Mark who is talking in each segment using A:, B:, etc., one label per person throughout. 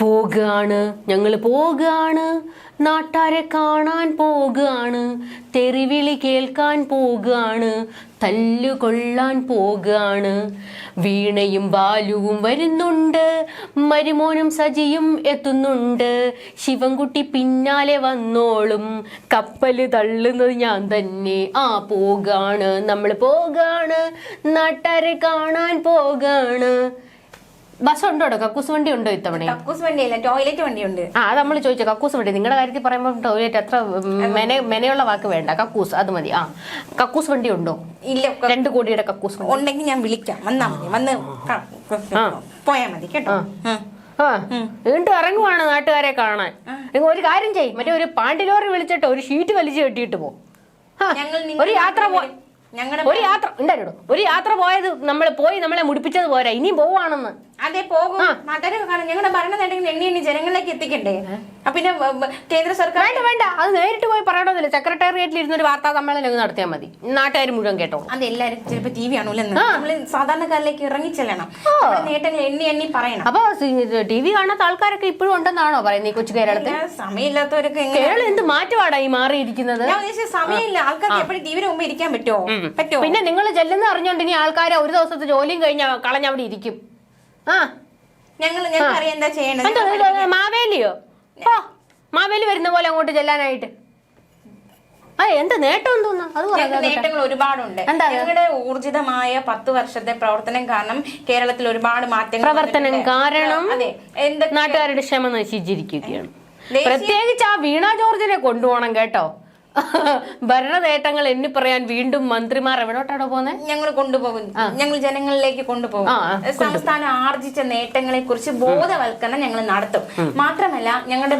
A: പോകാണ്. ഞങ്ങൾ പോകാണ്. നാട്ടാരെ കാണാൻ പോകാണ്. തെറിവിളി കേൾക്കാൻ പോകാണ്. തല്ലുകൊള്ളാൻ പോകാണ്. വീണയും ബാലുവും വരുന്നുണ്ട്. മരുമോനും സജിയും എത്തുന്നുണ്ട്. ശിവൻകുട്ടി പിന്നാലെ വന്നോളും. കപ്പൽ തള്ളുന്നത് ഞാൻ തന്നെ. ആ പോകാണ്. നമ്മൾ പോകാണ്. നാട്ടാരെ കാണാൻ പോകാണ്. ബസ് ഉണ്ടോ? കക്കൂസ് വണ്ടി ഉണ്ടോ ഇത്തവണ?
B: കക്കൂസ് വണ്ടിയല്ല ടോയ്ലറ്റ് വണ്ടിയുണ്ട്.
A: ആ അത് നമ്മൾ ചോദിച്ചു കക്കൂസ് വണ്ടി? നിങ്ങളുടെ കാര്യത്തിൽ പറയുമ്പോൾ ടോയ്ലറ്റ് അത്ര മെന മെനയുള്ള വാക്ക് വേണ്ട. കക്കൂസ് അത് മതി. ആ കക്കൂസ് വണ്ടി ഉണ്ടോ?
B: ഇല്ല
A: രണ്ടു കോടിയുടെ കക്കൂസ് വണ്ടി.
B: ഉണ്ടെങ്കിൽ ഞാൻ വിളിക്കാം. വന്നാ മതി. വന്ന്. പോയാ മതി കേട്ടോ.
A: വീണ്ടും ഇറങ്ങുവാണ് നാട്ടുകാരെ കാണാൻ. നിങ്ങൾ ഒരു കാര്യം ചെയ്യും. മറ്റേ ഒരു പാണ്ടിലോറി വിളിച്ചിട്ട് ഒരു ഷീറ്റ് വലിച്ചു കെട്ടിയിട്ട് പോ. ഒരു യാത്ര പോ
B: ഞങ്ങളുടെ
A: ഒരു യാത്ര ഉണ്ടായിരുന്നു ഒരു യാത്ര പോയത് നമ്മൾ പോയി നമ്മളെ മുടിപ്പിച്ചത് പോരാ. ഇനിയും പോവാണെന്ന്.
B: അതെ പോകും. ഞങ്ങളുടെ ഭരണ നേട്ടങ്ങൾ എണ്ണി എണ്ണി ജനങ്ങളിലേക്ക് എത്തിക്കണ്ടേ? പിന്നെ കേന്ദ്ര സർക്കാർ
A: വേണ്ട വേണ്ട. അത് നേരിട്ട് പോയി പറയണമെന്നില്ല സെക്രട്ടേറിയറ്റിൽ ഇരുന്നൊരു വാർത്താ സമ്മേളനം നടത്തിയാൽ മതി. നാട്ടുകാർ മുഴുവൻ കേട്ടോ
B: അത് എല്ലാരും ചിലപ്പോ ടി വി ആണല്ലോ നമ്മൾ സാധാരണക്കാരിലേക്ക് ഇറങ്ങി ചെല്ലണം. നമ്മുടെ നേട്ടങ്ങൾ എണ്ണി എണ്ണി പറയണം.
A: അപ്പൊ ടി വി കാണാത്ത ആൾക്കാരൊക്കെ ഇപ്പോഴും ഉണ്ടെന്നാണോ പറയുന്നത് ഈ കൊച്ചു കേരളത്തിൽ?
B: സമയമില്ലാത്തവരൊക്കെ
A: കേരളം എന്ത് മാറ്റമാടാ ഈ മാറിയിരിക്കുന്നത്?
B: സമയമില്ല. ആൾക്കാർക്ക് എപ്പോഴും ടി ടിവിയുടെ മുമ്പ് ഇരിക്കാൻ പറ്റുമോ പറ്റുമോ
A: പിന്നെ നിങ്ങൾ ചെല്ലുന്ന അറിഞ്ഞോണ്ട് ഇനി ആൾക്കാരെ ഒരു ദിവസത്തെ ജോലിയും കഴിഞ്ഞ കളഞ്ഞവിടെ ഇരിക്കും. ആ.
B: ഞങ്ങൾ എന്താ ചെയ്യണത്.
A: മാവേലിയോ? ഓ മാവേലി വരുന്ന പോലെ അങ്ങോട്ട് ചെല്ലാനായിട്ട്. ആ എന്ത് നേട്ടം തോന്നുന്നു
B: നേട്ടങ്ങൾ ഒരുപാടുണ്ട്? ഞങ്ങളുടെ ഊർജിതമായ പത്ത് വർഷത്തെ പ്രവർത്തനം കാരണം കേരളത്തിൽ ഒരുപാട് മാറ്റങ്ങൾ
A: പ്രവർത്തനം കാരണം നാട്ടുകാരുടെ ക്ഷമ നശിച്ചിരിക്കുകയാണ്. പ്രത്യേകിച്ച് ആ വീണ ജോർജിനെ കൊണ്ടുപോകണം കേട്ടോ. ഭരണ നേട്ടങ്ങൾ എണ്ണി പറയാൻ വീണ്ടും മന്ത്രിമാർ എവിടോട്ടാണോ പോകുന്നത്
B: ഞങ്ങൾ കൊണ്ടുപോകും. ഞങ്ങൾ ജനങ്ങളിലേക്ക് കൊണ്ടുപോകും. സംസ്ഥാനം ആർജിച്ച നേട്ടങ്ങളെ കുറിച്ച് ബോധവൽക്കരണം ഞങ്ങൾ നടത്തും. മാത്രമല്ല ഞങ്ങളുടെ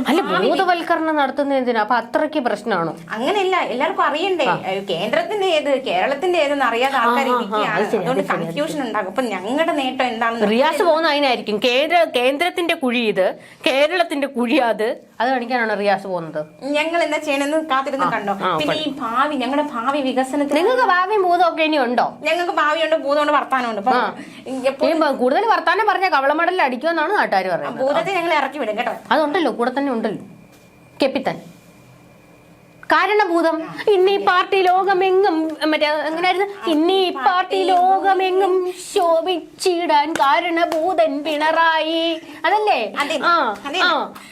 A: ബോധവൽക്കരണം നടത്തുന്ന എന്തിനാ? അപ്പൊ അത്രയ്ക്ക് പ്രശ്നമാണോ?
B: അങ്ങനെയല്ല എല്ലാവർക്കും അറിയണ്ടേ. കേന്ദ്രത്തിന്റെ ഏത് കേരളത്തിന്റെ ഏതെന്ന് അറിയാതെ ആൾക്കാർ അതുകൊണ്ട് കൺഫ്യൂഷൻ ഉണ്ടാകും. അപ്പൊ ഞങ്ങളുടെ നേട്ടം എന്താണെന്ന്
A: റിയാസ് പോകുന്ന അതിനായിരിക്കും കേന്ദ്ര കേന്ദ്രത്തിന്റെ കുഴി ഇത്. കേരളത്തിന്റെ കുഴി അത്. അത് കാണിക്കാനാണ് റിയാസ് പോകുന്നത്?
B: ഞങ്ങൾ എന്താ ചെയ്യണമെന്ന് കാത്തിരുന്ന് കണ്ടോ? പിന്നെ ഈ ഭാവി ഞങ്ങളുടെ ഭാവി വികസനത്തിൽ
A: നിങ്ങൾക്ക് ഭാവി ഭൂതമൊക്കെ ഇനി ഉണ്ടോ?
B: ഞങ്ങൾക്ക് ഭാവിയുണ്ട് ഭൂതമുണ്ട് വർത്താനമുണ്ട്.
A: കൂടുതൽ വർത്താനം പറഞ്ഞ കവളമടലിൽ അടിക്കുമെന്നാണ് നാട്ടുകാർ പറയുന്നത്.
B: ഭൂതത്തെ ഞങ്ങൾ ഇറക്കി വിടും കേട്ടോ.
A: അതുണ്ടല്ലോ കൂടെ തന്നെ ഉണ്ടല്ലോ. കെപ്പിത്തൻ. കാരണഭൂതം. ഇന്നീ പാർട്ടി ലോകമെങ്ങും മറ്റേ എങ്ങനെയായിരുന്നു ഇന്നീ പാർട്ടി ലോകമെങ്ങും ശോഭിച്ചിടാൻ കാരണഭൂതൻ പിണറായി. അതല്ലേ? ആ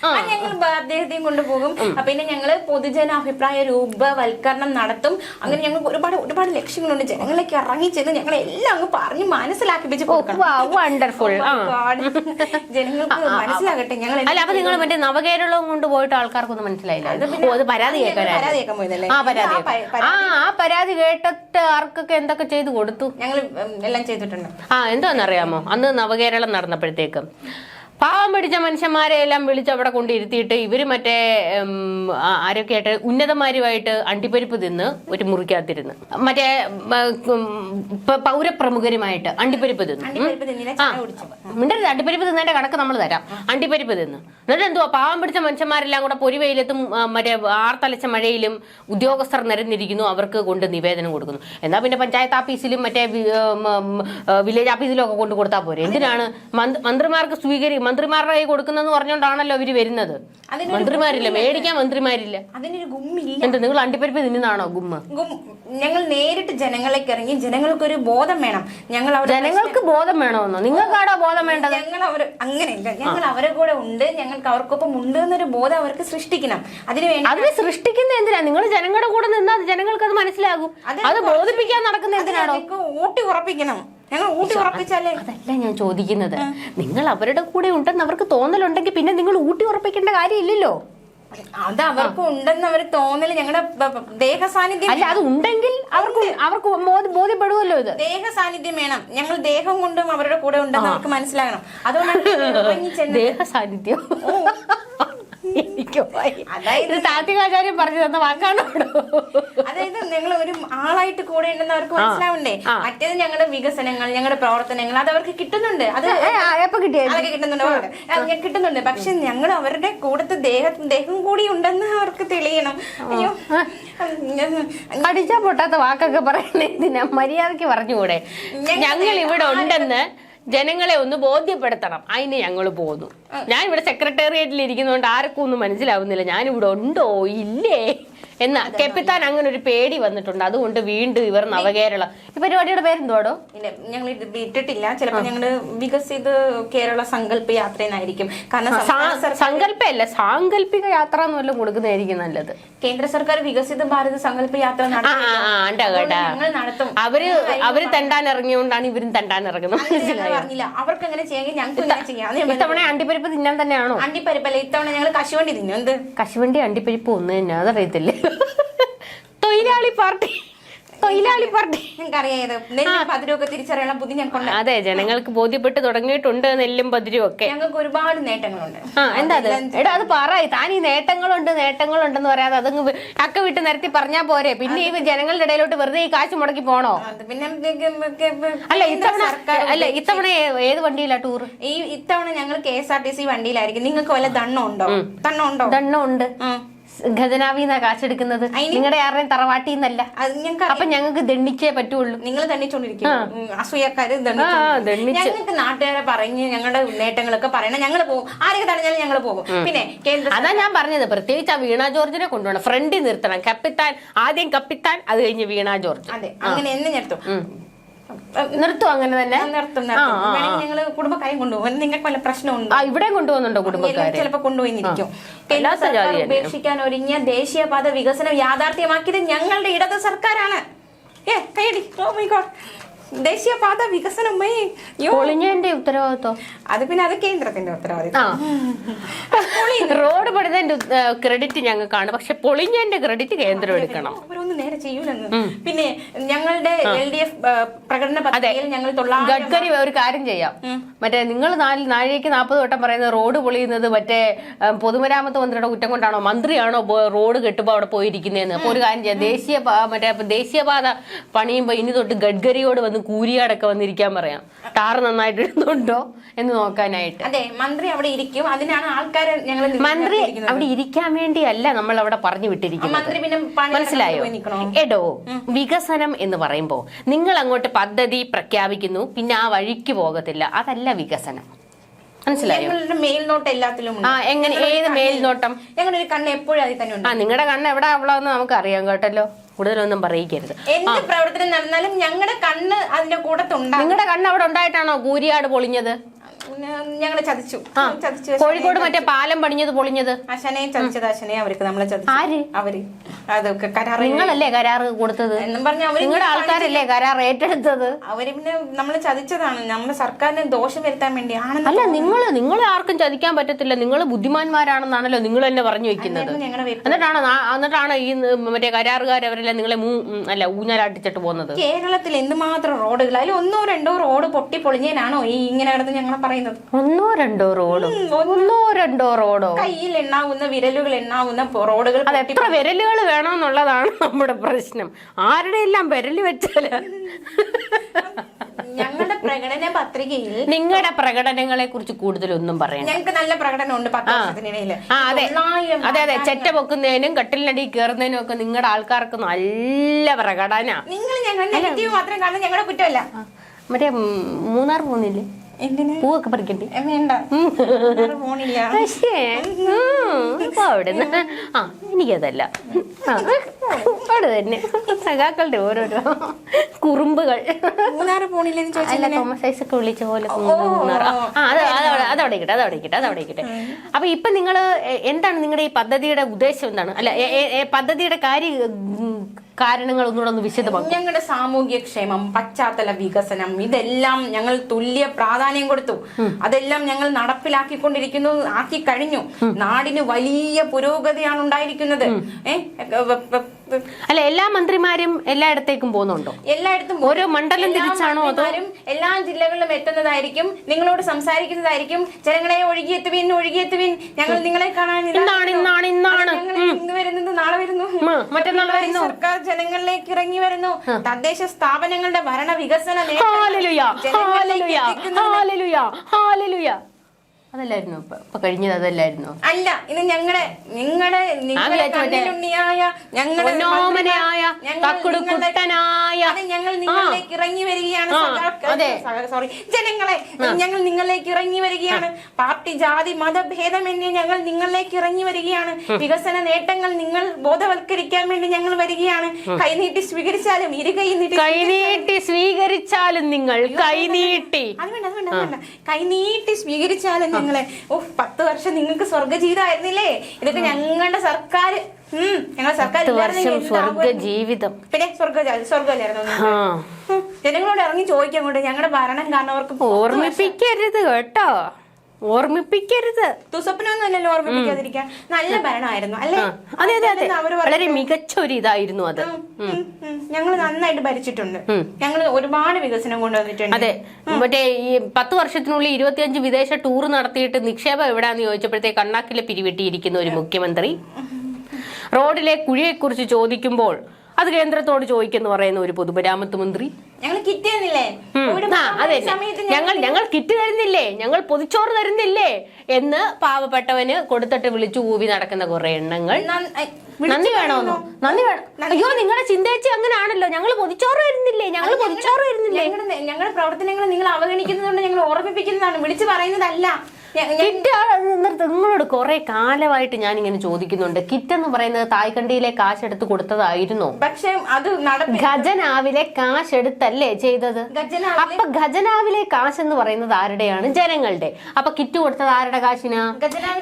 A: ആ
B: ഞങ്ങൾ അദ്ദേഹത്തെയും കൊണ്ടുപോകും പിന്നെ ഞങ്ങൾ പൊതുജന അഭിപ്രായ രൂപവൽക്കരണം നടത്തും. അങ്ങനെ ഞങ്ങൾ ഒരുപാട് ഒരുപാട് ലക്ഷ്യങ്ങളുണ്ട്. ജനങ്ങളിലേക്ക് ഇറങ്ങി ചെന്ന് ഞങ്ങൾ എല്ലാം അങ്ങ് പറഞ്ഞ് മനസ്സിലാക്കിപ്പിച്ച്
A: വണ്ടർഫുൾ.
B: ജനങ്ങൾക്ക് മനസ്സിലാകട്ടെ. ഞങ്ങൾ
A: അല്ല അപ്പൊ നിങ്ങൾ മറ്റേ നവകേരളവും കൊണ്ട് പോയിട്ട് ആൾക്കാർക്കൊന്നും മനസ്സിലായില്ല. അത് പരാതി കേൾക്കാനായിരുന്നു.
B: പോയതല്ലേ?
A: ആ പരാതി
B: ആ
A: ആ പരാതി കേട്ടിട്ട് ആർക്കൊക്കെ എന്തൊക്കെ ചെയ്തു കൊടുത്തു?
B: ഞങ്ങൾ എല്ലാം ചെയ്തിട്ടുണ്ട്.
A: ആ എന്താണെന്നറിയാമോ അന്ന് നവകേരളം നടന്നപ്പോഴത്തേക്കും. പാവം പിടിച്ച മനുഷ്യന്മാരെ എല്ലാം വിളിച്ച് അവിടെ കൊണ്ടിരുത്തിയിട്ട് ഇവർ മറ്റേ ആരൊക്കെ ആയിട്ട് ഉന്നതന്മാരുമായിട്ട് അണ്ടിപ്പരിപ്പ് തിന്ന് ഒരു മുറിക്കകത്തിരുന്ന്. മറ്റേ പൗരപ്രമുഖരുമായിട്ട് അണ്ടിപ്പരിപ്പ് തിന്നു. മിണ്ടരുത് അണ്ടിപ്പരിപ്പ് തിന്നതിന്റെ കണക്ക് നമ്മൾ തരാം. അണ്ടിപ്പരിപ്പ് തിന്ന്. എന്നിട്ട് എന്തുവാ? പാവം പിടിച്ച മനുഷ്യന്മാരെല്ലാം കൂടെ പൊരിവെയിലത്തും മറ്റേ ആർത്തലച്ച മഴയിലും ഉദ്യോഗസ്ഥർ നിരന്നിരിക്കുന്നു അവർക്ക് കൊണ്ട് നിവേദനം കൊടുക്കുന്നു. എന്നാ പിന്നെ പഞ്ചായത്ത് ഓഫീസിലും മറ്റേ വില്ലേജ് ഓഫീസിലും ഒക്കെ കൊണ്ട് കൊടുത്താൽ പോരെ? എന്തിനാണ് മന്ത്രിമാർക്ക് സ്വീകരി മന്ത്രിമാരുടെ കൈ കൊടുക്കുന്നതെന്ന് പറഞ്ഞോണ്ടാണല്ലോ ഇവർ വരുന്നത്. മന്ത്രിമാരില്ല? മേടിക്കാൻ മന്ത്രിമാരില്ല.
B: അതിനൊരു ഗുമ്മില്ല.
A: എന്ത് നിങ്ങൾ അണ്ടിപ്പരിപ്പ് തിന്നുന്നതാണോ ഗുമ്മ?
B: ഞങ്ങൾ നേരിട്ട് ജനങ്ങളിലേക്ക് ഇറങ്ങി ജനങ്ങൾക്കൊരു ബോധം വേണം. ഞങ്ങൾ
A: ജനങ്ങൾക്ക് ബോധം വേണമെന്നോ നിങ്ങൾക്കാടോ ബോധം വേണ്ടത്?
B: ഞങ്ങൾ അവർ അങ്ങനെയല്ല. ഞങ്ങൾ അവരെ കൂടെ ഉണ്ട്. ഞങ്ങൾക്ക് അവർക്കൊപ്പം ഉണ്ട് എന്നൊരു ബോധം അവർക്ക് സൃഷ്ടിക്കണം. അതിന് വേണ്ടി
A: അതിനെ സൃഷ്ടിക്കുന്ന എന്തിനാ? നിങ്ങൾ ജനങ്ങളുടെ കൂടെ നിന്നാൽ ജനങ്ങൾക്ക് അത് മനസ്സിലാകും അത് ബോധിപ്പിക്കാൻ നടക്കുന്ന എന്തിനാണോ?
B: ഊട്ടി ഉറപ്പിക്കണം. ഞങ്ങൾ ഊട്ടി ഉറപ്പിച്ചാലേ?
A: അതല്ല ഞാൻ ചോദിക്കുന്നത്. നിങ്ങൾ അവരുടെ കൂടെ ഉണ്ടെന്ന് അവർക്ക് തോന്നലുണ്ടെങ്കിൽ പിന്നെ നിങ്ങൾ ഊട്ടി ഉറപ്പിക്കേണ്ട കാര്യമില്ലല്ലോ.
B: അത് അവർക്ക് ഉണ്ടെന്ന് അവർ തോന്നൽ ഞങ്ങളുടെ ദേഹ സാന്നിധ്യം
A: അല്ല അത് ഉണ്ടെങ്കിൽ അവർക്ക് അവർക്ക് ബോധ- ബോധ്യപ്പെടുമല്ലോ ഇത്.
B: ദേഹ സാന്നിധ്യം വേണം. ഞങ്ങൾ ദേഹം കൊണ്ടും അവരുടെ കൂടെ ഉണ്ടെന്ന് അവർക്ക് മനസ്സിലാകണം. അതുകൊണ്ടാണ്
A: ദേഹ സാന്നിധ്യം എനിക്ക് വയ്യ.
B: അതായത്
A: താത്വികാചാര്യം പറഞ്ഞു തന്ന വാക്കാണോ
B: അതായത് നിങ്ങൾ ഒരു ആളായിട്ട് കൂടെ ഉണ്ടെന്ന് അവർക്ക് മനസ്സിലാവണ്ടേ മറ്റേത് ഞങ്ങളുടെ വികസനങ്ങൾ ഞങ്ങളുടെ പ്രവർത്തനങ്ങൾ അത് അവർക്ക് കിട്ടുന്നുണ്ട്. അത്
A: എപ്പൊ
B: കിട്ടുന്നുണ്ട് കിട്ടുന്നുണ്ട്. പക്ഷെ ഞങ്ങൾ അവരുടെ കൂടത്തെ ദേഹം ദേഹം കൂടി ഉണ്ടെന്ന് അവർക്ക് തെളിയണം. അയ്യോ.
A: അടിച്ചാ പൊട്ടാത്ത വാക്കൊക്കെ പറയുന്നത് മര്യാദയ്ക്ക് പറഞ്ഞുകൂടെ? ഞങ്ങൾ ഇവിടെ ഉണ്ടെന്ന് ജനങ്ങളെ ഒന്ന് ബോധ്യപ്പെടുത്തണം. അതിന് ഞങ്ങൾ പോന്നു. ഞാൻ ഇവിടെ സെക്രട്ടേറിയറ്റിൽ ഇരിക്കുന്നതുകൊണ്ട് ആർക്കും ഒന്നും മനസ്സിലാവുന്നില്ല. ഞാനിവിടെ ഉണ്ടോ? ഇല്ലേ? എന്നാ കെപ്പിത്താൻ അങ്ങനെ ഒരു പേടി വന്നിട്ടുണ്ട്. അതുകൊണ്ട് വീണ്ടും ഇവർ നവകേരള ഈ പരിപാടിയുടെ പേരെന്തോടോ
B: ഇല്ല ഞങ്ങൾ ഇത് വിട്ടിട്ടില്ല ചിലപ്പോൾ ഞങ്ങൾ വികസിത് കേരള സങ്കല്പ യാത്ര എന്നായിരിക്കും കാരണം
A: സങ്കല്പല്ല സാങ്കല്പിക യാത്ര എന്ന് വല്ലതും കൊടുക്കുന്നതായിരിക്കും നല്ലത്.
B: കേന്ദ്ര സർക്കാർ വികസിത ഭാരത സങ്കല്പ യാത്ര നടത്തി.
A: അവർ അവർ തെണ്ടാൻ ഇറങ്ങിയോണ്ടാണ് ഇവരും തെണ്ടാൻ ഇറങ്ങുന്നത്.
B: അങ്ങനെ അവർക്ക് എങ്ങനെ ചെയ്യാമെങ്കിൽ ഞങ്ങൾക്ക് ചെയ്യാം.
A: ഇത്തവണ അണ്ടിപ്പരിപ്പ് തിന്നാൻ തന്നെയാണോ?
B: അണ്ടിപ്പരിപ്പല്ല ഇത്തവണ ഞങ്ങൾ കശുവണ്ടി തിന്നു. എന്ത്?
A: കശുവണ്ടി അണ്ടിപ്പരിപ്പ് ഒന്ന് തന്നെ അതറിയത്തില്ലേ തൊഴിലാളി പാർട്ടി. തൊഴിലാളി പാർട്ടി.
B: ഞങ്ങൾക്ക് അറിയാം നെല്ലും പതിരൊക്കെ തിരിച്ചറിയാനുള്ള ബുദ്ധി ഞങ്ങൾക്കുണ്ട്.
A: അതെ ജനങ്ങൾക്ക് ബോധ്യപ്പെട്ട് തുടങ്ങിയിട്ടുണ്ട് നെല്ലും പതിരും ഒക്കെ
B: ഞങ്ങൾക്ക് ഒരുപാട് നേട്ടങ്ങളുണ്ട്.
A: ആ എന്താ അത്? എടാ അത് പറ. താൻ ഈ നേട്ടങ്ങളുണ്ട് നേട്ടങ്ങളുണ്ടെന്ന് പറയാതെ അതങ്ങ് അക്ക വിട്ട് നിരത്തി പറഞ്ഞാ പോരെ. പിന്നെ ഈ ജനങ്ങളുടെ ഇടയിലോട്ട് വെറുതെ ഈ കാശ് മുടക്കി പോണോ?
B: പിന്നെ
A: അല്ല ഇത്തവണ അല്ല ഇത്തവണ ഏത് വണ്ടിയിലാ ടൂർ
B: ഈ ഇത്തവണ ഞങ്ങൾ K S R T C വണ്ടിയിലായിരിക്കും. നിങ്ങൾക്ക് വല്ല ദണ്ണം ഉണ്ടോ? ദണ്ണം ഉം.
A: ഖജനാവിന്നാ കാശെടുക്കുന്നത്? നിങ്ങളുടെ ആരുടെയും
B: തറവാട്ടിൽ നിന്നല്ല
A: അപ്പൊ ഞങ്ങൾക്ക് ദണ്ണിച്ചേ പറ്റുള്ളൂ.
B: നിങ്ങൾ ദണ്ണിച്ചോണ്ടിരിക്കും അസൂയക്കാര്. ഞങ്ങൾക്ക് നാട്ടുകാരെ പറഞ്ഞ് ഞങ്ങളുടെ നേട്ടങ്ങളൊക്കെ പറയണം. ഞങ്ങൾ പോകും. ആരൊക്കെ തടഞ്ഞാലും ഞങ്ങൾ പോകും. പിന്നെ കേന്ദ്ര
A: അതാ ഞാൻ പറഞ്ഞത്. പ്രത്യേകിച്ച് ആ വീണ ജോർജിനെ കൊണ്ടുപോകണം. ഫ്രണ്ടിൽ നിർത്തണം. കപ്പിത്താൻ ആദ്യം കപ്പിത്താൻ അത് കഴിഞ്ഞ് വീണ ജോർജ്.
B: അതെ അങ്ങനെ എന്നെ നിർത്തും.
A: നിർത്തും അങ്ങനെ തന്നെ?
B: നിർത്തും നിങ്ങൾ കുടുംബക്കാരെയും കൊണ്ടുപോകും. നിങ്ങൾക്ക് വല്ല പ്രശ്നമുണ്ടോ?
A: ഇവിടെ കൊണ്ടുപോകുന്നുണ്ടോ കുടുംബക്കാരെ?
B: ചിലപ്പോ കൊണ്ടുപോയിരിക്കും
A: വല്ലാത്ത
B: സർക്കാർ. ഉപേക്ഷിക്കാൻ ഒരുങ്ങിയ ദേശീയപാത വികസനം യാഥാർത്ഥ്യമാക്കിയത് ഞങ്ങളുടെ ഇടത് സർക്കാരാണ്. ഏ കൈയടി. Oh my god. ദേശീയപാത വികസനം ഏ, യ്യോ.
A: പൊളിഞ്ഞതിന്റെ ഉത്തരവാദിത്വം
B: അത് പിന്നെ അത് കേന്ദ്രത്തിന്റെ ഉത്തരവാദിത്വം
A: റോഡ് പണിതതിന്റെ ക്രെഡിറ്റ് ഞങ്ങൾക്കാണ് പക്ഷെ പൊളിഞ്ഞന്റെ ക്രെഡിറ്റ് കേന്ദ്രം എടുക്കണം.
B: നേരെ ചെയ്യൂലെന്ന്. പിന്നെ ഞങ്ങളുടെ എൽ ഡി എഫ് പ്രകടന പത്രികയിൽ ഞങ്ങൾ
A: ഗഡ്കരി ഒരു കാര്യം ചെയ്യാം. മറ്റേ നിങ്ങൾ നാല് നാഴികക്ക് നാൽപ്പത് വട്ടം പറയുന്ന റോഡ് പൊളിയുന്നത് മറ്റേ പൊതുമരാമത്ത് മന്ത്രിയുടെ കുറ്റം കൊണ്ടാണോ? മന്ത്രിയാണോ റോഡ് കെട്ടുമ്പോൾ അവിടെ പോയിരിക്കുന്നതെന്ന്? അപ്പൊ ഒരു കാര്യം ചെയ്യാം. ദേശീയ മറ്റേ ദേശീയപാത പണിയുമ്പോൾ ഇനി തൊട്ട് ഗഡ്കരിയോട് വന്ന് കൂരിയാടൊക്കെ വന്നിരിക്കാൻ പറയാം. ടാർ നന്നായിട്ട് ഇടുന്നുണ്ടോ എന്ന് നോക്കാനായിട്ട്.
B: അതെ മന്ത്രി അവിടെ ഇരിക്കും. അതിനാണ് ആൾക്കാരെ ഞങ്ങൾ
A: മന്ത്രി അവിടെ ഇരിക്കാൻ വേണ്ടിയല്ല നമ്മൾ അവിടെ പറഞ്ഞു വിട്ടിരിക്കുന്നത്.
B: മന്ത്രി പിന്നെ
A: മനസ്സിലായോ? എടോ വികസനം എന്ന് പറയുമ്പോൾ നിങ്ങൾ അങ്ങോട്ട് പദ്ധതി പ്രഖ്യാപിക്കുന്നു പിന്നെ ആ വഴിക്ക് പോകത്തില്ല. അതല്ല വികസനം. മനസ്സിലായോ?
B: മേൽനോട്ട് എല്ലാത്തിലും
A: ആ എങ്ങനെ ഏത് മേൽനോട്ടം?
B: ഞങ്ങളുടെ ഒരു കണ്ണ് എപ്പോഴും അതിൽ തന്നെ ഉണ്ട്.
A: ആ നിങ്ങളുടെ കണ്ണ് എവിടെ അവളാന്ന് നമുക്ക് അറിയാം കേട്ടല്ലോ. കൂടുതലൊന്നും പറയിക്കരുത്.
B: എന്ത് പ്രവർത്തനം നടന്നാലും ഞങ്ങളുടെ കണ്ണ് അതിന്റെ കൂടെ
A: നിങ്ങളുടെ കണ്ണ് അവിടെ ഉണ്ടായിട്ടാണോ കൂരിയാട് പൊളിഞ്ഞത്?
B: ഞങ്ങളെ ചതിച്ചു. ചതിച്ചു
A: കോഴിക്കോട് മറ്റേ പാലം പണിഞ്ഞത് പൊളിഞ്ഞത്?
B: ചതിച്ചത് അവർക്ക് നമ്മളെ ചതിച്ചു.
A: ആര്?
B: അവർ. അതൊക്കെ
A: നിങ്ങളല്ലേ കരാർ കൊടുത്തത്?
B: എന്നും പറഞ്ഞ അവർ
A: നിങ്ങളുടെ ആൾക്കാരല്ലേ കരാർ ഏറ്റെടുത്തത്?
B: അവർ പിന്നെ നമ്മളെ ചതിച്ചതാണ്. നമ്മുടെ സർക്കാരിന് ദോഷം വരുത്താൻ വേണ്ടിയാണ്
A: അല്ല നിങ്ങൾ നിങ്ങളെ ആർക്കും ചതിക്കാൻ പറ്റത്തില്ല. നിങ്ങൾ ബുദ്ധിമാന്മാരാണെന്നാണല്ലോ നിങ്ങൾ തന്നെ പറഞ്ഞു വെക്കുന്നത്. എന്നിട്ടാണ് എന്നിട്ടാണ് ഈ മറ്റേ കരാറുകാർ അവരെല്ലാം നിങ്ങളെ മൂ അല്ല ഊഞ്ഞാലാട്ടിച്ചിട്ട് പോകുന്നത്?
B: കേരളത്തിൽ എന്തുമാത്രം റോഡുകൾ അതിൽ ഒന്നോ രണ്ടോ റോഡ് പൊട്ടി പൊളിഞ്ഞതിനാണോ ഈ ഇങ്ങനെ കിടന്ന് ഞങ്ങൾ പറയുന്നത്?
A: ഒന്നോ രണ്ടോ റോഡോ? ഒന്നോ രണ്ടോ റോഡോ?
B: കയ്യിൽ എണ്ണാവുന്ന വിരലുകൾ എണ്ണാവുന്ന റോഡുകൾ
A: അത് എത്ര വിരലുകൾ വേണമെന്നുള്ളതാണ് നമ്മുടെ പ്രശ്നം. ആരുടെ എല്ലാം വിരൽ വെച്ചാൽ?
B: ഞങ്ങളുടെ പ്രകടന പത്രികയിൽ
A: നിങ്ങളുടെ പ്രകടനങ്ങളെ കുറിച്ച് കൂടുതൽ ഒന്നും പറയാം
B: ഞങ്ങൾക്ക് നല്ല പ്രകടനമുണ്ട് പത്ത് വർഷത്തിനിടയിൽ
A: അതെ. അതെ അതെ. ചെറ്റ പൊക്കുന്നതിനും കട്ടിലിനടി കയറുന്നതിനും ഒക്കെ നിങ്ങളുടെ ആൾക്കാർക്ക് നല്ല പ്രകടന.
B: നിങ്ങൾ ഞങ്ങൾ നെഗറ്റീവ് മാത്രം കാണുന്നത് ഞങ്ങളുടെ കുറ്റമല്ല.
A: മറ്റേ മൂന്നാർ പോകുന്നില്ലേ പൂവൊക്കെ പറിക്കണ്ടേ.
B: വേണ്ട.
A: പക്ഷേ അവിടുന്ന്. ആ എനിക്കതല്ല. അവിടെ തന്നെ. സഖാക്കളുടെ ഓരോരോ കുറുമ്പുകൾ. അല്ല തോമസ് ഐസക്ക് വിളിച്ച പോലെ അതവിടെ അതവിടെ അതവിടെ ഇരിക്കട്ടെ അതവിടെ ഇരിക്കട്ടെ. അപ്പൊ ഇപ്പൊ നിങ്ങൾ എന്താണ് നിങ്ങളുടെ ഈ പദ്ധതിയുടെ ഉദ്ദേശം എന്താണ്? അല്ല പദ്ധതിയുടെ കാര്യ കാരണങ്ങൾ ഒന്നുകൂടെ ഒന്ന് വിശദമാക്കും.
B: ഞങ്ങളുടെ സാമൂഹ്യക്ഷേമം പശ്ചാത്തല വികസനം ഇതെല്ലാം ഞങ്ങൾ തുല്യ പ്രാധാന്യം കൊടുത്തു. അതെല്ലാം ഞങ്ങൾ നടപ്പിലാക്കിക്കൊണ്ടിരിക്കുന്നു ആക്കി കഴിഞ്ഞു നാടിന് വലിയ പുരോഗതിയാണ് ഉണ്ടായിരിക്കുന്നത്.
A: അല്ല എല്ലാ മന്ത്രിമാരും എല്ലായിടത്തേക്കും പോകുന്നുണ്ടോ?
B: എല്ലായിടത്തും
A: ഓരോ മണ്ഡലം
B: എല്ലാ
A: തിരിച്ചാണോ അതോ?
B: എല്ലാ ജില്ലകളിലും എത്തുന്നതായിരിക്കും. നിങ്ങളോട് സംസാരിക്കുന്നതായിരിക്കും. ജനങ്ങളെ ഒഴുകിയെത്തുവിൻ ഒഴുകിയെത്തുവിൻ. ഞങ്ങൾ നിങ്ങളെ കാണാൻ
A: ഇന്നാണ് ഇന്നാണ് ഇന്നാണ്
B: ഞങ്ങൾ ഇന്ന് വരുന്നത് നാളെ വരുന്നു
A: ഉം, മറ്റന്നാൾ വരുന്നു.
B: സർക്കാർ ജനങ്ങളിലേക്ക് ഇറങ്ങി വരുന്നു. തദ്ദേശ സ്ഥാപനങ്ങളുടെ ഭരണ വികസന
A: അതല്ലായിരുന്നു? ഇപ്പൊ ഇപ്പൊ കഴിഞ്ഞത് അതല്ലായിരുന്നു?
B: അല്ല ഇത് നിങ്ങളുടെ
A: വിചാരിച്ചു മറ്റേ
B: കണ്ണിലുണ്ണിയായ ഞങ്ങളുടെ
A: പൊന്നോമനയായ
B: ഞങ്ങൾ ഞങ്ങൾ നിങ്ങളിലേക്ക് ഇറങ്ങി വരികയാണ്. സോറി ജനങ്ങളെ ഞങ്ങൾ നിങ്ങളിലേക്ക് ഇറങ്ങി വരികയാണ്. പാർട്ടി ജാതി മതഭേദമന്യേ ഞങ്ങൾ നിങ്ങളിലേക്ക് ഇറങ്ങി വരികയാണ്. വികസന നേട്ടങ്ങൾ നിങ്ങൾ ബോധവൽക്കരിക്കാൻ വേണ്ടി ഞങ്ങൾ വരികയാണ്. കൈനീട്ടി സ്വീകരിച്ചാലും ഇരു കൈ നീട്ടി
A: കൈനീട്ടി സ്വീകരിച്ചാലും നിങ്ങൾ കൈനീട്ടി
B: അത് വേണ്ട അത് വേണ്ട അത് വേണ്ട കൈനീട്ടി സ്വീകരിച്ചാലും ഞങ്ങളെ ഓ പത്ത് വർഷം നിങ്ങൾക്ക് സ്വർഗ ജീവിതമായിരുന്നില്ലേ ഇതൊക്കെ ഞങ്ങളുടെ സർക്കാർ. ഞങ്ങളുടെ സർക്കാർ
A: സ്വർഗ ജീവിതം
B: പിന്നെ സ്വർഗ സ്വർഗമല്ലായിരുന്നു. ജനങ്ങളോട് ഇറങ്ങി ചോദിക്കാൻ കൊണ്ട് ഞങ്ങളുടെ ഭരണം കാരണം അവർക്ക്
A: ഓർമ്മിപ്പിക്കരുത് കേട്ടോ. ഓർമ്മിപ്പിക്കരുത്.
B: ദുസ്വപ്നമൊന്നുമല്ലല്ലോ ഓർമ്മിപ്പിക്കാതിരിക്കാൻ. നല്ല ഭരണമായിരുന്നു അല്ലേ?
A: അതെ അതെ അതെ. വളരെ മികച്ച ഒരു ഇതായിരുന്നു അത്
B: ഞങ്ങൾ നന്നായിട്ട് ഭരിച്ചിട്ടുണ്ട്. ഞങ്ങൾ ഒരുപാട് വികസനം കൊണ്ടുവന്നിട്ടുണ്ട്.
A: അതെ. മറ്റേ ഈ പത്ത് വർഷത്തിനുള്ളിൽ ഇരുപത്തിയഞ്ച് വിദേശ ടൂർ നടത്തിയിട്ട് നിക്ഷേപം എവിടാന്ന് ചോദിച്ചപ്പോഴത്തേക്ക് കണ്ണാക്കിലെ പിരിവിട്ടിയിരിക്കുന്ന ഒരു മുഖ്യമന്ത്രി. റോഡിലെ കുഴിയെക്കുറിച്ച് ചോദിക്കുമ്പോൾ അത് കേന്ദ്രത്തോട് ചോദിക്കുന്നു പറയുന്ന ഒരു പൊതുമരാമത്ത് മന്ത്രി.
B: ഞങ്ങൾ കിറ്റ്
A: അതെ ഞങ്ങൾ ഞങ്ങൾ കിറ്റ് തരുന്നില്ലേ? ഞങ്ങൾ പൊതിച്ചോറ് തരുന്നില്ലേ? എന്ന് പാവപ്പെട്ടവന് കൊടുത്തിട്ട് വിളിച്ചു ഊവി നടക്കുന്ന കുറെ എണ്ണങ്ങൾ. നന്ദി
B: വേണമെന്നോ
A: നന്ദി വേണം? അയ്യോ നിങ്ങളുടെ അങ്ങനെ ആണല്ലോ ഞങ്ങൾ പൊതിച്ചോറ് വരുന്നില്ലേ ഞങ്ങൾ പൊതിച്ചോറ് വരുന്നില്ലേ
B: ഞങ്ങളുടെ പ്രവർത്തനങ്ങൾ നിങ്ങൾ അവഗണിക്കുന്നതുകൊണ്ട് ഞങ്ങൾ ഓർമ്മിപ്പിക്കുന്നതാണ്. വിളിച്ചു പറയുന്നതല്ല.
A: കിറ്റ്. നിങ്ങളോട് കുറെ കാലമായിട്ട് ഞാൻ ഇങ്ങനെ ചോദിക്കുന്നുണ്ട്. കിറ്റ് എന്ന് പറയുന്നത് തായ്ക്കണ്ടിയിലെ കാശ് എടുത്ത് കൊടുത്തതായിരുന്നോ.
B: പക്ഷെ അത്
A: ഖജനാവിലെ കാശ് എടുത്തല്ലേ ചെയ്തത് അപ്പൊ ഖജനാവിലെ കാശ് എന്ന് പറയുന്നത് ആരുടെയാണ്? ജനങ്ങളുടെ. അപ്പൊ കിറ്റ് കൊടുത്തത് ആരുടെ കാശിനാ?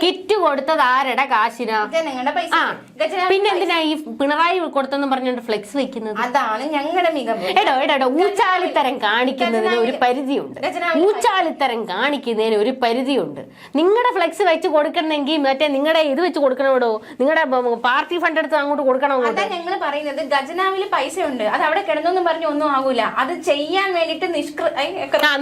A: കിറ്റ് കൊടുത്തത് ആരുടെ കാശിനാ? ആ പിന്നെ എന്തിനാ ഈ പിണറായി കൊടുത്തെന്ന് പറഞ്ഞുകൊണ്ട് ഫ്ലെക്സ് വെക്കുന്നത്?
B: അതാണ് ഞങ്ങളുടെ മികവ്.
A: എടോ എടോ ഊച്ചാലിത്തരം കാണിക്കുന്നതിന് ഒരു പരിധിയുണ്ട്. ഊച്ചാലിത്തരം കാണിക്കുന്നതിന് ഒരു പരിധിയുണ്ട്. നിങ്ങളുടെ ഫ്ലെക്സ് വെച്ച് കൊടുക്കണമെങ്കിൽ മറ്റേ നിങ്ങളുടെ ഇത് വെച്ച് കൊടുക്കണോടോ? നിങ്ങളുടെ പാർട്ടി ഫണ്ട് എടുത്ത് അങ്ങോട്ട് കൊടുക്കണോ
B: അതാ ഞങ്ങൾ പറയുന്നത്. ഖജനാവിൽ പൈസ ഉണ്ട് അത് അവിടെ കിടന്നൊന്നും പറഞ്ഞു ഒന്നും ആകൂല അത് ചെയ്യാൻ വേണ്ടിട്ട്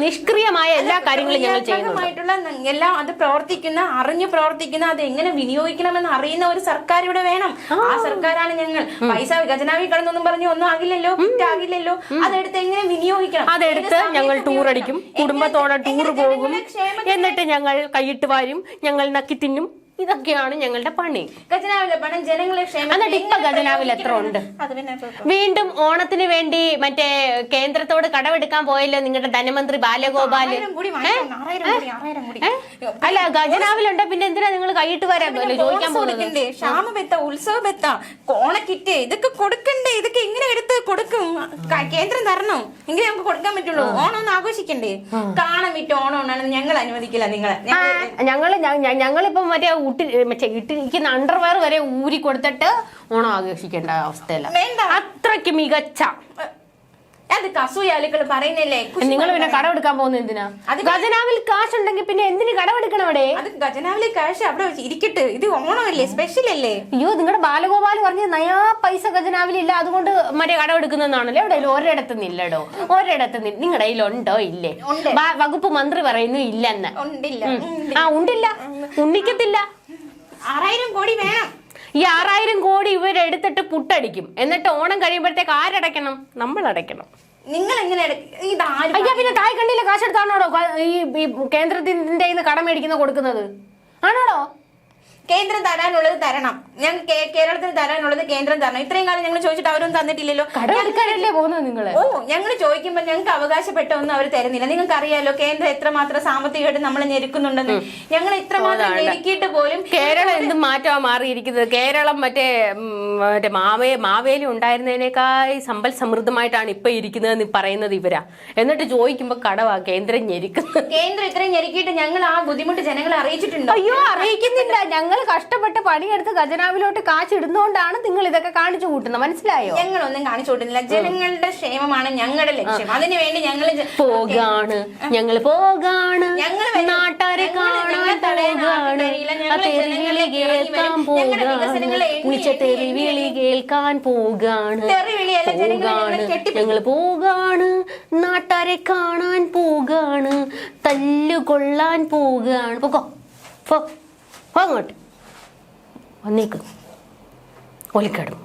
A: നിഷ്ക്രിയമായ എല്ലാ കാര്യങ്ങളും ഞങ്ങൾ ചെയ്യുന്നുണ്ട്.
B: ക്രിയാത്മകമായിട്ടുള്ള എല്ലാം അത് പ്രവർത്തിക്കുന്ന അറിഞ്ഞു പ്രവർത്തിക്കുന്ന അത് എങ്ങനെ വിനിയോഗിക്കണമെന്ന് അറിയുന്ന ഒരു സർക്കാർ ഇവിടെ വേണം. ആ. സർക്കാരാണ് ഞങ്ങൾ. പൈസ ഖജനാവിൽ കിടന്നൊന്നും പറഞ്ഞു ഒന്നും ആകില്ലല്ലോ? ആകില്ലല്ലോ അതെടുത്ത് എങ്ങനെ വിനിയോഗിക്കണം?
A: അതെടുത്ത് ഞങ്ങൾ ടൂർ അടിക്കും? കുടുംബത്തോടെ ടൂർ പോകും. എന്നിട്ട് ഞങ്ങൾ കൈയിട്ട് വാരും ഞങ്ങൾ നക്കി തിന്നും. ഇതൊക്കെയാണ് ഞങ്ങളുടെ പണി.
B: ഖജനാവിലെ പണം ജനങ്ങളെ ക്ഷേമത്തിന്
A: എന്നിട്ട് ഇപ്പൊ ഖജനാവിൽ എത്ര ഉണ്ട്? വീണ്ടും ഓണത്തിന് വേണ്ടി മറ്റേ കേന്ദ്രത്തോട് കടമെടുക്കാൻ പോയല്ലോ നിങ്ങളുടെ ധനമന്ത്രി ബാലഗോപാൽ. അല്ല ഖജനാവിലുണ്ട്? പിന്നെ എന്തിനാ നിങ്ങൾ കൈയിട്ട് വരാൻ ചോദിക്കാൻ പോകുന്നത്?
B: ക്ഷാമബത്ത ഉത്സവബത്ത കോണക്കിറ്റ് ഇതൊക്കെ കൊടുക്കണ്ടേ? ഇതൊക്കെ എങ്ങനെ എടുത്ത് കൊടുക്കും. കേന്ദ്രം തരണം. എങ്കിലും നമുക്ക് കൊടുക്കാൻ പറ്റുള്ളൂ. ഓണം ഒന്ന് ആഘോഷിക്കണ്ടേ? കാണാൻ വിറ്റ് ഓണം ഉണ്ടാണെന്ന് ഞങ്ങൾ അനുവദിക്കില്ല നിങ്ങളെ. ഞങ്ങൾ-
A: ഞങ്ങൾ ഞങ്ങളിപ്പം മറ്റേ ഊട്ടി മറ്റേ ഇട്ടിരിക്കുന്ന അണ്ടർവെയർ വരെ ഊരി കൊടുത്തിട്ട് ഓണം ആഘോഷിക്കേണ്ട അവസ്ഥയല്ല. അത്രയ്ക്ക് മികച്ച.
B: അത് കസൂയാലുക്കൾ പറയുന്നില്ലേ? കുശി
A: നിങ്ങൾ പിന്നെ കടമെടുക്കാൻ പോകുന്നത് എന്തിനാ?
B: അത്
A: ഖജനാവിൽ കാശുണ്ടെങ്കിൽ പിന്നെ എന്തിന് കടമെടുക്കണം അവിടെ?
B: അത് ഖജനാവിലെ കാശ് അവിടെ ഇരിക്കട്ടെ. ഇത് ഓണമല്ലേ? സ്പെഷ്യൽ അല്ലേ?
A: അയ്യോ നിങ്ങളുടെ ബാലഗോപാൽ പറഞ്ഞ നയാ പൈസ ഖജനാവിൽ ഇല്ല അതുകൊണ്ട് മറ്റേ കടമെടുക്കുന്നതാണല്ലോ അവിടെ ഒരിടത്ത് നില്ലടോ? ഒരിടത്ത് നിങ്ങളുടെ കയ്യിലുണ്ടോ ഇല്ലേ. വകുപ്പ് മന്ത്രി പറയുന്നു ഇല്ലെന്ന്. ആ ഉണ്ടില്ല. ഉണ്ണിക്കത്തില്ല.
B: ആറായിരം കോടി വേണം.
A: ഈ ആറായിരം കോടി ഇവരെടുത്തിട്ട് പുട്ടടിക്കും. എന്നിട്ട് ഓണം കഴിയുമ്പോഴത്തേക്ക് ആരടയ്ക്കണം? നമ്മൾ അടയ്ക്കണം
B: നിങ്ങൾ എങ്ങനെ
A: അയ്യാ പിന്നെ തായ്ക്കണ്ടിയിലെ കാശെടുത്താണോടോ? കാശെടുത്താണോ ഈ കേന്ദ്രത്തിന്റെ കടം മേടിക്കുന്ന കൊടുക്കുന്നത്? ആണോടോ?
B: കേന്ദ്രം തരാനുള്ളത് തരണം. ഞങ്ങൾ കേരളത്തിന് തരാനുള്ളത് കേന്ദ്രം തരണം. ഇത്രയും കാലം ഞങ്ങൾ ചോദിച്ചിട്ട് അവരൊന്നും തന്നിട്ടില്ലല്ലോ.
A: പോകുന്നത് നിങ്ങൾ?
B: ഓ ഞങ്ങൾ ചോദിക്കുമ്പോൾ ഞങ്ങൾക്ക് അവകാശപ്പെട്ട ഒന്നും അവർ തരുന്നില്ല. നിങ്ങൾക്ക് അറിയാലോ കേന്ദ്രം എത്രമാത്രം സാമ്പത്തികമായിട്ട് നമ്മൾ ഞെരുക്കുന്നുണ്ടെന്ന്. ഞങ്ങൾ ഇത്രമാത്രം ഞെരുക്കിയിട്ട് പോലും
A: കേരളം എന്തും മാറ്റമാ മാറിയിരിക്കുന്നത്? കേരളം മറ്റേ മറ്റേ മാവേ മാവേലി ഉണ്ടായിരുന്നതിനേക്കായി സമ്പൽ സമൃദ്ധമായിട്ടാണ് ഇപ്പൊ ഇരിക്കുന്നതെന്ന് പറയുന്നത് ഇവരാ. എന്നിട്ട് ചോദിക്കുമ്പോ കടവാ കേന്ദ്രം ഞെരുക്കുന്നത്
B: കേന്ദ്രം ഇത്രയും ഞെരുക്കിയിട്ട് ഞങ്ങൾ ആ ബുദ്ധിമുട്ട് ജനങ്ങളെ അറിയിച്ചിട്ടുണ്ടോ?
A: അയ്യോ അറിയിക്കുന്നില്ല. ഞങ്ങൾ കഷ്ടപ്പെട്ട് പണിയെടുത്ത് ഖജനാവിലോട്ട് കാശിടുന്നോണ്ടാണ് നിങ്ങൾ ഇതൊക്കെ കാണിച്ചു കൂട്ടുന്നത്. മനസ്സിലായോ?
B: ഞങ്ങളൊന്നും കാണിച്ചു കൂട്ടുന്നില്ല. ജനങ്ങളുടെ ക്ഷേമമാണ് ഞങ്ങളുടെ ലക്ഷ്യം. അതിനുവേണ്ടി ഞങ്ങൾ
A: പോകാണ്. ഞങ്ങൾ പോകാണ്.
B: ഞങ്ങൾ.
A: നാട്ടാരെ കാണാൻ പോകാണ്. തെറിവിളി കേൾക്കാൻ പോകാണ്.
B: വികസനങ്ങളെ എണ്ണി
A: വിളിച്ച
B: എണ്ണി
A: തെറിവിളി കേൾക്കാൻ പോകാണ്.
B: ജനങ്ങളെ
A: പോകാണ്.
B: ഞങ്ങൾ.
A: ഞങ്ങൾ പോകാണ്. നാട്ടാരെ കാണാൻ പോകാണ്. തല്ലുകൊള്ളാൻ പോകാണ്. പോകോ അങ്ങോട്ട്. నీకు ఒలికాడు.